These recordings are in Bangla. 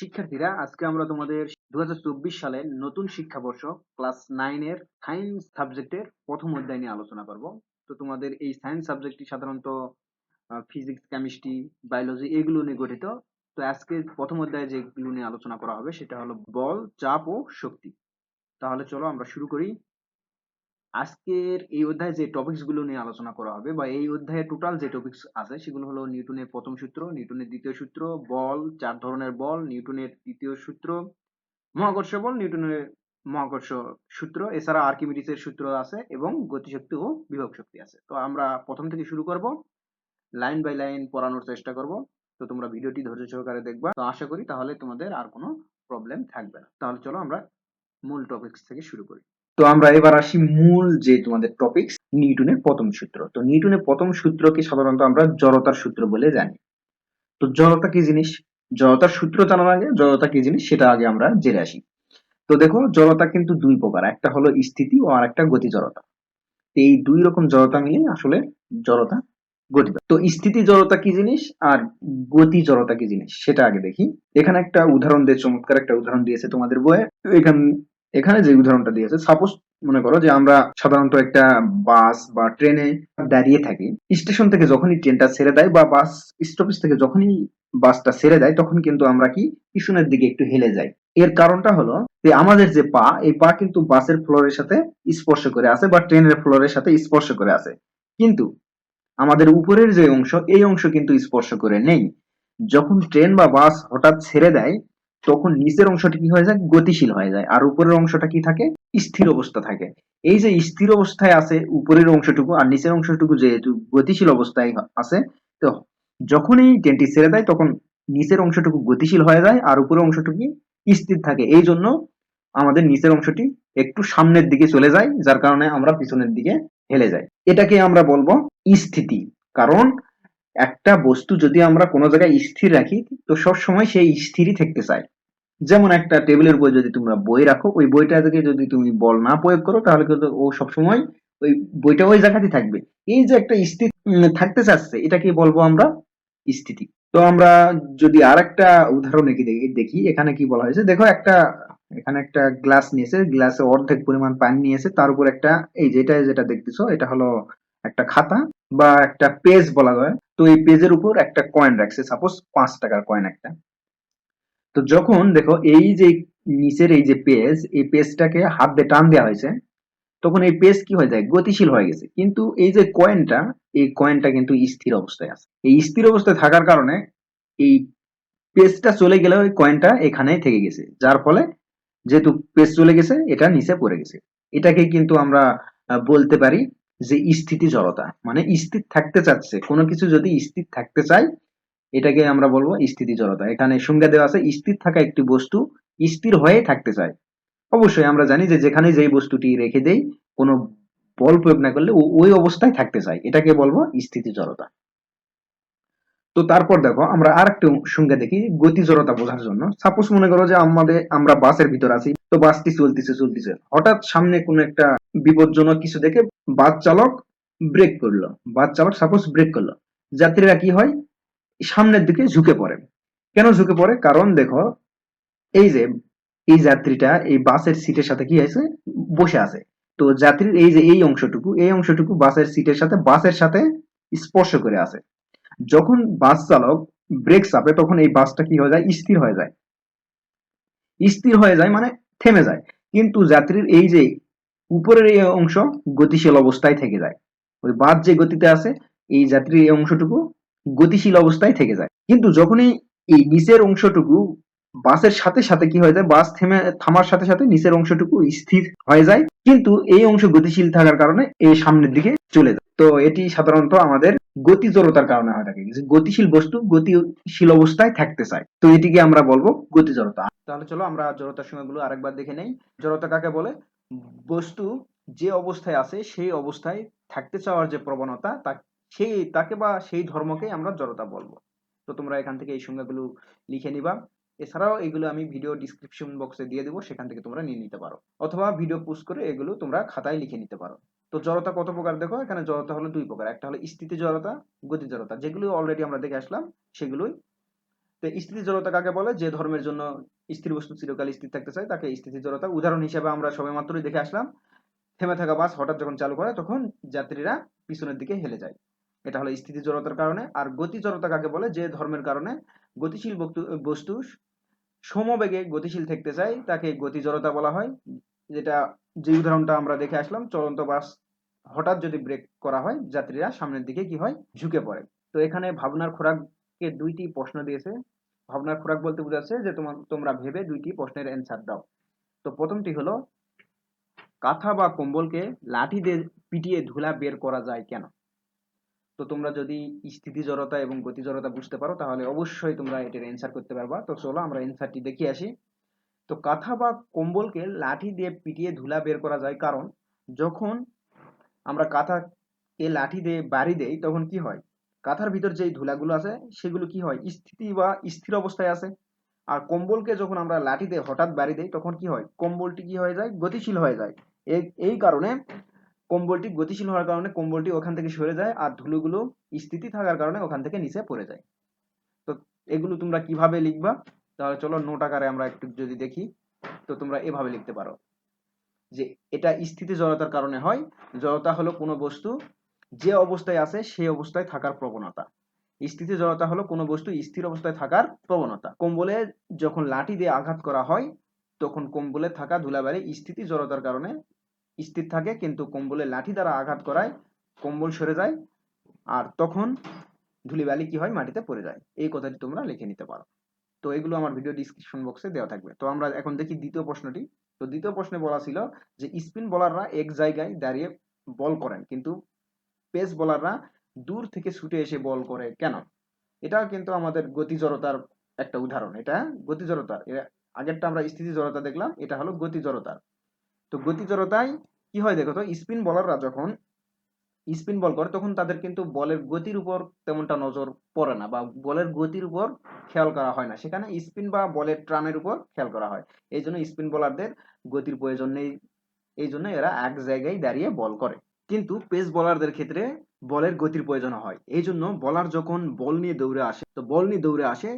শিক্ষার্থীরা, আজকে আমরা তোমাদের দু সালের নতুন শিক্ষাবর্ষ ক্লাস নাইনের সায়েন্স সাবজেক্টের প্রথম অধ্যায় নিয়ে আলোচনা করব। তো তোমাদের এই সায়েন্স সাবজেক্টটি সাধারণত ফিজিক্স, কেমিস্ট্রি, বায়োলজি এগুলো নিয়ে গঠিত। তো আজকে প্রথম অধ্যায়ে যেগুলো নিয়ে আলোচনা করা হবে সেটা হলো বল, চাপ ও শক্তি। তাহলে চলো আমরা শুরু করি। আজকের এই অধ্যায়ে যে টপিকসগুলো নিয়ে আলোচনা করা হবে বা এই অধ্যায়ে টোটাল যে টপিকস আছে, সেগুলো হলো নিউটনের প্রথম সূত্র, নিউটনের দ্বিতীয় সূত্র, বল, চার ধরনের বল, নিউটনের তৃতীয় সূত্র, মহাকর্ষ বল, নিউটনের মহাকর্ষ সূত্র, এছাড়া আর্কিমিডিসের সূত্র আছে এবং গতিশক্তি ও বিভব শক্তি আছে। তো আমরা প্রথম থেকে শুরু করব, লাইন বাই লাইন পড়ানোর চেষ্টা করব। তো তোমরা ভিডিওটি ধৈর্য সহকারে দেখবা। তো আশা করি তাহলে তোমাদের আর কোনো প্রবলেম থাকবে না। তাহলে চলো আমরা মূল টপিকস থেকে শুরু করি। তো আমরা এবার আসি মূল যে তোমাদের টপিকস নিউটনের প্রথম সূত্র। তো নিউটনের প্রথম সূত্রকে সাধারণত আমরা জড়তার সূত্র বলে জানি। তো জড়তা কি জিনিস? জড়তার সূত্র জানার আগে, জড়তা কি জিনিস সেটা আগে আমরা জেনে আসি। তো দেখো, জড়তা কিন্তু দুই প্রকার, একটা হলো স্থিতি ও আর একটা গতি জড়তা। এই দুই রকম জড়তা মিলে আসলে জড়তা গতি তো স্থিতি জড়তা কি জিনিস আর গতি জড়তা কি জিনিস, সেটা আগে দেখি। এখানে একটা উদাহরণ দিয়ে, চমৎকার একটা উদাহরণ দিয়েছে তোমাদের বইয়ে। এখান এখানে যে উদাহরণটা দিয়েছে সাপোজ মনে করো যে আমরা সাধারণত একটা বাস বা ট্রেনে দাঁড়িয়ে থাকি। স্টেশন থেকে যখনই ট্রেনটা ছেড়ে দেয় বা বাস স্টপেজ থেকে যখনই বাসটা ছেড়ে দেয়, তখন কিন্তু আমরা কি পিছনের দিকে একটু হেলে যাই। এর কারণটা হলো যে আমাদের যে পা, এই পা কিন্তু বাসের ফ্লোরের সাথে স্পর্শ করে আছে বা ট্রেনের ফ্লোরের সাথে স্পর্শ করে আছে কিন্তু আমাদের উপরের যে অংশ, এই অংশ কিন্তু স্পর্শ করে নেই। যখন ট্রেন বা বাস হঠাৎ ছেড়ে দেয় তখন নিচের অংশটি কি হয়ে যায়? গতিশীল হয়ে যায়। আর উপরের অংশটা কি থাকে? স্থির অবস্থা থাকে। এই যে স্থির অবস্থায় আছে উপরের অংশটুকু আর নিচের অংশটুকু যেহেতু গতিশীল অবস্থায় আছে, তো যখনই ট্রেনটি ছেড়ে দেয়, তখন নিচের অংশটুকু গতিশীল হয়ে যায় আর উপরের অংশটুকু স্থির থাকে। এই জন্য আমাদের নিচের অংশটি একটু সামনের দিকে চলে যায়, যার কারণে আমরা পিছনের দিকে হেলে যাই। এটাকে আমরা বলব স্থিতি। কারণ একটা বস্তু যদি আমরা কোনো জায়গায় স্থির রাখি, তো সব সময় সেই স্থিরই থাকতে চায়। যেমন একটা টেবিলের উপর যদি তোমরা বই রাখো, ওই বইটা থেকে যদি তুমি বল না প্রয়োগ করো, তাহলে কিন্তু ও সবসময় ওই বইটা ওই জায়গাতেই থাকবে। এই যে একটা স্থির থাকতে চাচ্ছে, এটাকে বলব আমরা স্থিতি। তো আমরা যদি আর একটা উদাহরণ দেখি এখানে কি বলা হয়েছে? দেখো একটা, এখানে একটা গ্লাস নিয়েছে, গ্লাসে অর্ধেক পরিমাণ পানি নিয়েছে, তার উপর একটা, এই যেটা যেটা দেখতেছো, এটা হলো একটা খাতা বা একটা পেজ বলা যায় তো এই পেজের উপর একটা কয়েন রাখছে। সাপোজ পাঁচ টাকার কয়েন একটা। তো যখন দেখো এই যে নিচের এই যে পেজ এই পেজটাকে হাত দিয়ে টান দেওয়া হয়েছে, তখন এই পেজ কি হয়ে যায়? গতিশীল হয়ে গেছে। কিন্তু এই যে কয়েনটা এই কয়েনটা কিন্তু স্থির অবস্থায় আছে। এই স্থির অবস্থায় থাকার কারণে এই পেজটা চলে গেলে ওই কয়েনটা এখানেই থেকে গেছে। যার ফলে যেহেতু পেজ চলে গেছে, এটা নিচে পড়ে গেছে। এটাকে কিন্তু আমরা বলতে পারি যে স্থিতি জড়তা মানে স্থির থাকতে চাচ্ছে, কোনো কিছু যদি স্থির থাকতে চায়, এটাকে আমরা বলব স্থিতি জড়তা। এখানে সংজ্ঞা দেওয়া আছে, স্থির থাকা একটি বস্তু স্থির হয়ে থাকতে চায়। অবশ্যই আমরা জানি যে যেখানে যেই বস্তুটি রেখে দেই, কোনো বল প্রয়োগ না করলে ওই অবস্থায় থাকতে চায়। এটাকে বলব স্থিতি জড়তা। তো তারপর দেখো, আমরা আর একটু সংজ্ঞা দেখি গতি জড়তা বোঝার জন্য। সাপোজ মনে করো যে আমাদের, আমরা বাসের ভিতর আছি, তো বাসটি চলতেছে চলতেছে। হঠাৎ সামনে কোনো একটা বিপজ্জনক কিছু দেখে বাস চালক ব্রেক করল। বাস চালক সাপোজ ব্রেক করল। যাত্রীরা কি হয়? সামনের দিকে ঝুঁকে পড়ে। কেন ঝুঁকে পড়ে? কারণ দেখো, এই যে, এই যাত্রীটা এই বাসের সিটের সাথে কি হয়েছে বসে আছে। তো যাত্রীর এই যে, এই অংশটুকু এই অংশটুকু বাসের সিটের সাথে, বাসের সাথে স্পর্শ করে আছে। যখন বাস চালক ব্রেক চাপে, তখন এই বাসটা কি হয়ে যায়? স্থির হয়ে যায়। স্থির হয়ে যায় মানে থেমে যায়। কিন্তু যাত্রীর এই যে উপরের এই অংশ গতিশীল অবস্থায় থেকে যায়। ওই বাস যে গতিতে আছে, এই যাত্রীর এই অংশটুকু গতিশীল অবস্থায় থেকে যায়। কিন্তু যখনই এই নিচের অংশটুকু বাসের সাথে সাথে কি হয়ে যায়? বাস থেমে, থামার সাথে সাথে নিচের অংশটুকু স্থির হয়ে যায়। কিন্তু এই অংশ গতিশীল থাকার কারণে এই সামনের দিকে চলে যায়। তো এটি সাধারণত আমাদের গতি জড়তার কারণে হয় থাকে। গতিশীল বস্তু গতিশীল অবস্থায় থাকতে চায়। তো এটিকে আমরা বলব গতি জড়তা তাহলে চলো আমরা জড়তার সময়গুলো আরেকবার দেখে নেই। জড়তা কাকে বলে? বস্তু যে অবস্থায় আছে, সেই অবস্থায় থাকতে চাওয়ার যে প্রবণতা, তা সেই, তাকে বা সেই ধর্মকে আমরা জড়তা বলব। তো তোমরা এখান থেকে এই সংজ্ঞাগুলো লিখে নিবা। এছাড়াও এগুলো আমি ভিডিও ডিসক্রিপশন বক্সে দিয়ে দেবো, সেখান থেকে তোমরা নিয়ে নিতে পারো। অথবা ভিডিও পোস্ট করে এগুলো তোমরা খাতায় লিখে নিতে পারো। তো জড়তা কত প্রকার দেখো? এখানে জড়তা হলো দুই প্রকার। একটা হলো স্থিতি জড়তা, গতি জড়তা। যেগুলো অলরেডি আমরা দেখে আসলাম, সেগুলোই। তো স্থিতি জড়তা কাকে বলে? যে ধর্মের জন্য স্থির বস্তু চিরকাল স্থির থাকতে চায়, তাকে স্থিতি জড়তা। উদাহরণ হিসেবে আমরা সবে মাত্রই দেখে আসলাম, থেমে থাকা বাস হঠাৎ যখন চালু করে, তখন যাত্রীরা পিছনের দিকে হেলে যায়। এটা হলো স্থিতি জড়তার কারণে। আর গতি জড়তা কাকে বলে? যে ধর্মের কারণে। গতিশীল বস্তু সমবেগে গতিশীল থাকতে চায়, তাকে গতি জড়তা বলা হয়। যেটা, যে উদাহরণটা আমরা দেখে আসলাম, চলন্ত বাস হঠাৎ যদি ব্রেক করা হয়, যাত্রীরা সামনের দিকে কি হয়? ঝুঁকে পড়ে। তো এখানে ভাবনার খোরাককে দুইটি প্রশ্ন দিয়েছে। ভাবনার খোরাক বলতে বোঝাচ্ছে যে তোমার তোমরা ভেবে দুইটি প্রশ্নের অ্যান্সার দাও। তো প্রথমটি হলো, কাঁথা বা কম্বলকে লাঠি দিয়ে পিটিয়ে ধুলা বের করা যায় কেন? তো তোমরা যদি স্থিতি জড়তা এবং গতি জড়তা বুঝতে পারো, তাহলে অবশ্যই তোমরা এটার অ্যান্সার করতে পারবা। তো চলো আমরা অ্যান্সারটি দেখে আসি। তো কাঁথা বা কম্বলকে লাঠি দিয়ে পিটিয়ে ধুলা বের করা যায়। কারণ যখন আমরা কাঁথাকে লাঠি দিয়ে বাড়ি দেই, তখন কি হয়? কাঁথার ভিতর যেই ধুলাগুলো আছে, সেগুলো কি হয়? স্থিতি বা স্থির অবস্থায় আছে আর কম্বলকে যখন আমরা লাঠি দিয়ে হঠাৎ বাড়ি দেই, তখন কি হয়? কম্বলটি কি হয়ে যায়? গতিশীল হয়ে যায়। এই এই কারণে কম্বলটি গতিশীল হওয়ার কারণে কম্বলটি ওখান থেকে সরে যায় আর ধুলোগুলো স্থিতি থাকার কারণে ওখান থেকে নিচে পড়ে যায়। তো এগুলো তোমরা কীভাবে লিখবা? তাহলে চলো নোট আকারে আমরা একটু যদি দেখি, তো তোমরা এভাবে লিখতে পারো যে এটা স্থিতি জড়তার কারণে হয়, জড়তা হলো কোনো বস্তু, যে অবস্থায় আছে সেই অবস্থায় থাকার প্রবণতা। স্থিতি জড়তা হলো কোনো বস্তু স্থির অবস্থায় থাকার প্রবণতা। কম্বলে যখন লাঠি দিয়ে আঘাত করা হয়, তখন কম্বলে থাকা ধুলাবালি স্থিতি জড়তার কারণে স্থির থাকে, কিন্তু কম্বলে লাঠি দ্বারা আঘাত করায় কম্বল সরে যায়, আর তখন ধুলিবালি কি হয়? মাটিতে পড়ে যায়। এই কথাটি তোমরা লিখে নিতে পারো। তো এগুলো আমার ভিডিও ডিসক্রিপশন বক্সে দেওয়া থাকবে। তো আমরা এখন দেখি দ্বিতীয় প্রশ্নটি। তো দ্বিতীয় প্রশ্নে বলা ছিল যে স্পিন বলাররা এক জায়গায় দাঁড়িয়ে বল করেন, কিন্তু পেস বোলাররা দূর থেকে ছুটে এসে বল করে কেন? এটা কিন্তু আমাদের গতি জড়তার একটা উদাহরণ। এটা গতি জড়তার। আগেরটা আমরা স্থিতি জড়তা দেখলাম, এটা হলো গতি জড়তার। তো গতি জড়তায় কি হয় দেখো তো? স্পিন বলাররা যখন স্পিন বল করে, তখন তাদের কিন্তু বলের গতির উপর তেমনটা নজর পড়ে না বা বলের গতির উপর খেয়াল করা হয় না। সেখানে স্পিন বা বলের ট্রানের উপর খেয়াল করা হয়। এই জন্য স্পিন বোলারদের গতির প্রয়োজন নেই। এই জন্য এরা এক জায়গায় দাঁড়িয়ে বল করে। কিন্তু পেস বলারদের ক্ষেত্রে বলের গতির প্রয়োজন হয়। এই জন্য বলার যখন বল নিয়ে দৌড়ে আসে, তো বল নিয়ে দৌড়ে আসে,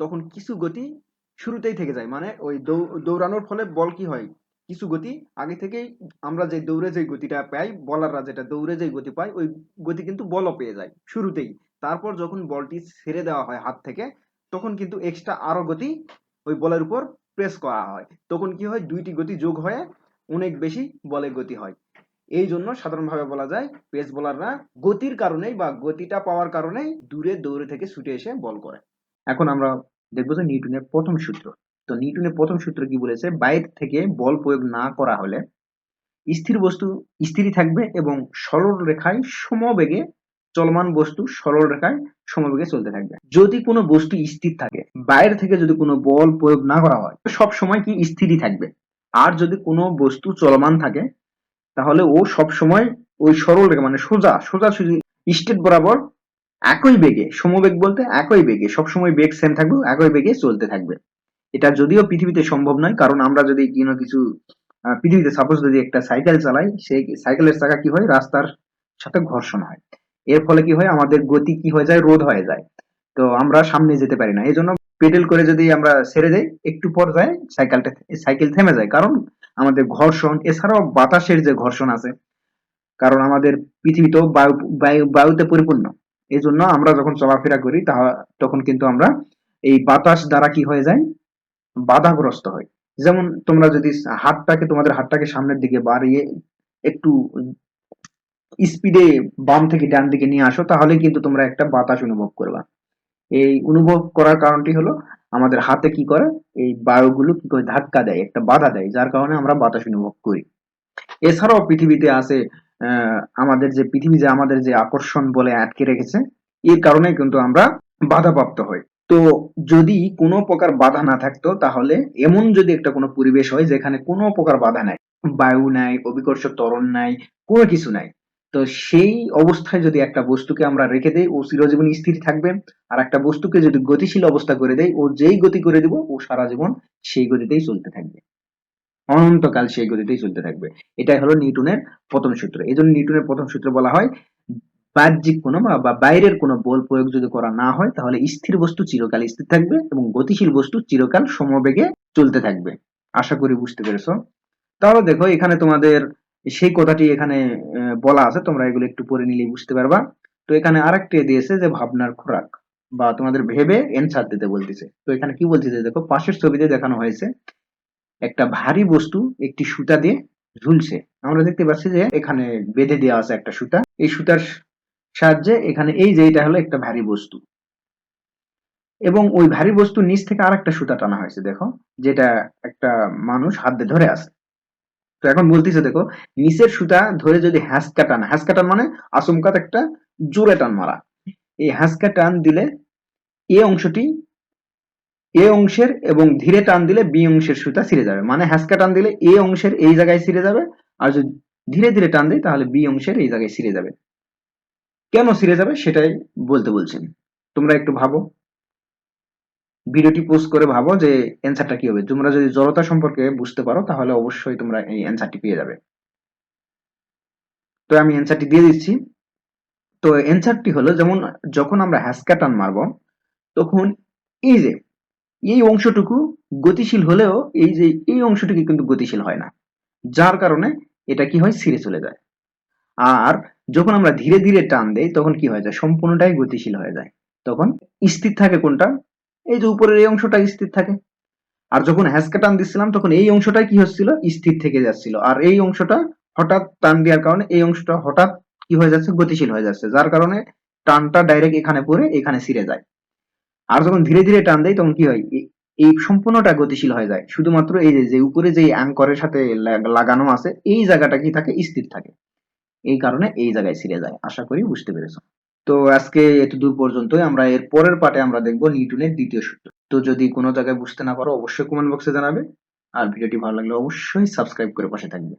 তখন কিছু গতি শুরুতেই থেকে যায়। মানে ওই দৌড়ানোর ফলে বল কি হয়? কিছু গতি আগে থেকেই আমরা যে দৌড়ে যে গতিটা পাই বলাররা যেটা দৌড়ে যে গতি পায়, ওই গতি কিন্তু বলও পেয়ে যায় শুরুতেই। তারপর যখন বলটি ছেড়ে দেওয়া হয় হাত থেকে, তখন কিন্তু এক্সট্রা আরও গতি ওই বলের উপর প্রেস করা হয়। তখন কি হয়, দুইটি গতি যোগ হয়ে অনেক বেশি বলের গতি হয়। এই জন্য সাধারণভাবে বলা যায় পেস বোলাররা গতির কারণেই বা গতিটা পাওয়ার কারণেই দূরে দৌড়ে থেকে ছুটে এসে বল করে। এখন আমরা দেখব যে নিউটনের প্রথম সূত্র। তো নিউটনের প্রথম সূত্র কি বলেছে? বাইরে থেকে বল প্রয়োগ না করা হলে স্থির বস্তু স্থিরই থাকবে এবং সরল রেখায় সমবেগে চলমান বস্তু সরল রেখায় সমবেগে চলতে থাকবে। যদি কোনো বস্তু স্থির থাকে, বাইরে থেকে যদি কোনো বল প্রয়োগ না করা হয় সব সময় কি স্থিরই থাকবে? আর যদি কোনো বস্তু চলমান থাকে, তাহলে ও সব সময় ওই সরল রেখা মানে সোজা সোজা সুজি স্টেট বরাবর একই বেগে, সমবেগ বলতে একই বেগে, সবসময় বেগ সেম থাকবে, একই বেগে চলতে থাকবে। এটা যদিও পৃথিবীতে সম্ভব নয়, কারণ আমরা যদি কোনো কিছু পৃথিবীতে সাপোজ যদি একটা সাইকেল চালাই, সেই সাইকেলের চাকা কি হয়? রাস্তার সাথে ঘর্ষণ হয়। এর ফলে কি হয়? আমাদের গতি কি হয়ে যায়? রোধ হয়ে যায়। তো আমরা সামনে যেতে পারি না। এই জন্য পেডেল করে যদি আমরা ছেড়ে যাই, একটু পর যায় সাইকেলটা সাইকেল থেমে যায়। কারণ আমাদের ঘর্ষণ, এছাড়াও বাতাসের যে ঘর্ষণ আছে, কারণ আমাদের পৃথিবী তো বায়ু বায়ু, বায়ুতে পরিপূর্ণ। এই জন্য আমরা যখন চলাফেরা করি তখন কিন্তু আমরা এই বাতাস দ্বারা কি হয়ে যায়? বাধাগ্রস্ত হয়। যেমন তোমরা যদি হাতটাকে, তোমাদের হাতটাকে সামনের দিকে বাড়িয়ে একটু স্পিডে বাম থেকে ডান দিকে নিয়ে আসো তাহলে কিন্তু তোমরা একটা বাতাস অনুভব করবা। এই অনুভব করার কারণটি হলো, আমাদের হাতে কি করে? এই বায়ুগুলো কি করে ধাক্কা দেয়, একটা বাধা দেয়, যার কারণে আমরা বাতাস অনুভব করি। এছাড়াও পৃথিবীতে আছে আমাদের যে পৃথিবী যে আমাদের যে আকর্ষণ বলে আটকে রেখেছে, এর কারণে কিন্তু আমরা বাধাপ্রাপ্ত হই। তো যদি কোনো প্রকার বাধা না থাকতো, তাহলে এমন যদি একটা কোনো পরিবেশ হয় যেখানে কোনো প্রকার বাধা নাই, বায়ু নাই অভিকর্ষ ত্বরণ নাই, কোনো কিছু নাই, তো সেই অবস্থায় যদি একটা বস্তুকে আমরা রেখে দেই, ও চিরজীবন স্থির থাকবে, আর একটা বস্তুকে যদি গতিশীল অবস্থা করে দেয় ও যেই গতি করে দিব, ও সারা জীবন সেই গতিতেই চলতে থাকবে। অনন্তকাল সেই গতিতেই চলতে থাকবে। এটাই হলো নিউটনের প্রথম সূত্র। এই জন্য নিউটনের প্রথম সূত্র বলা হয় বাহ্যিক কোনো বা- বাইরের কোনো বল প্রয়োগ যদি করা না হয়, তাহলে স্থির বস্তু চিরকাল স্থির থাকবে এবং গতিশীল বস্তু চিরকাল সমবেগে চলতে থাকবে। আশা করি বুঝতে পেরেছ? তাহলে দেখো, এখানে তোমাদের সেই কথাটি এখানে বলা আছে। তোমরা এগুলো একটু পড়ে নিলেই বুঝতে পারবা। তো এখানে আরেকটি দিয়েছে যে, ভাবনার খোরাক বা তোমাদের ভেবে এনসার দিতে বলতেছে। তো এখানে কি বলতেছে দেখো, পাশের ছবিতে দেখানো হয়েছে, একটা ভারী বস্তু একটি সুতা দিয়ে ঝুলছে। আমরা দেখতে পাচ্ছি যে, এখানে বেঁধে দেওয়া আছে একটা সুতা। এই সুতার সাহায্যে এখানে এই যে এটা হলো একটা ভারী বস্তু। এবং ওই ভারী বস্তুর নিচ থেকে আরেকটা সুতা টানা হয়েছে, দেখো, যেটা একটা মানুষ হাত দিয়ে ধরে আছে। তো এখন বলতেছে, দেখো, নিচের সুতা ধরে যদি হ্যাঁচকা টান হ্যাঁচকা টান মানে আচমকাত একটা জোরে টান মারা। এই হ্যাঁচকা টান দিলে এ অংশটি এ অংশের এবং ধীরে টান দিলে বি অংশের সুতা ছিঁড়ে যাবে। মানে হ্যাঁচকা টান দিলে এ অংশের এই জায়গায় ছিঁড়ে যাবে, আর যদি ধীরে ধীরে টান দিই তাহলে বি অংশের এই জায়গায় ছিঁড়ে যাবে। কেন ছিঁড়ে যাবে সেটাই বলতে বলছেন তোমরা একটু ভাবো। ভিডিওটি পোস্ট করে ভাবো যে অ্যান্সারটা কি হবে। তোমরা যদি জড়তা সম্পর্কে বুঝতে পারো, তাহলে অবশ্যই তোমরা এই অ্যান্সারটি পেয়ে যাবে। তো আমি অ্যান্সারটি দিয়ে দিচ্ছি। তো অ্যান্সারটি হলো, যেমন যখন আমরা হ্যাসকা টান মারব, তখন এই যে, এই অংশটুকু গতিশীল হলেও এই যে, এই অংশটুকু কিন্তু গতিশীল হয় না। যার কারণে এটা কি হয়? সিরে চলে যায়। আর যখন আমরা ধীরে ধীরে টান দেই, তখন কি হয়ে যায়? সম্পূর্ণটাই গতিশীল হয়ে যায়। তখন স্থির থাকে কোনটা? এই যে উপরের এই অংশটা স্থির থাকে। আর যখন হ্যাসকা টান দিচ্ছিলাম, তখন এই অংশটা কি হচ্ছিল? স্থির থেকে যাচ্ছিল। আর এই অংশটা হঠাৎ টান দেওয়ার কারণে এই অংশটা হঠাৎ কি হয়ে যাচ্ছে? গতিশীল হয়ে যাচ্ছে। যার কারণে টানটা ডাইরেক্ট এখানে পড়ে, এখানে ছিঁড়ে যায়। আর যখন ধীরে ধীরে টান দেয় তখন কি হয়? এই সম্পূর্ণটা গতিশীল হয়ে যায়। শুধুমাত্র এই যে উপরে যে অ্যাঙ্করের সাথে লাগানো আছে, এই জায়গাটা কি থাকে? স্থির থাকে। এই কারণে এই জায়গায় ছিঁড়ে যায়, আশা করি বুঝতে পেরেছ। তো আজকে এত দূর পর্যন্তই, আমরা এর পরের পাটে আমরা দেখব নিউটনের দ্বিতীয় সূত্র। তো যদি কোনো জায়গায় বুঝতে না পারো, অবশ্যই কমেন্ট বক্সে জানাবে। আর ভিডিওটি ভালো লাগলে অবশ্যই সাবস্ক্রাইব করে পাশে থাকবে।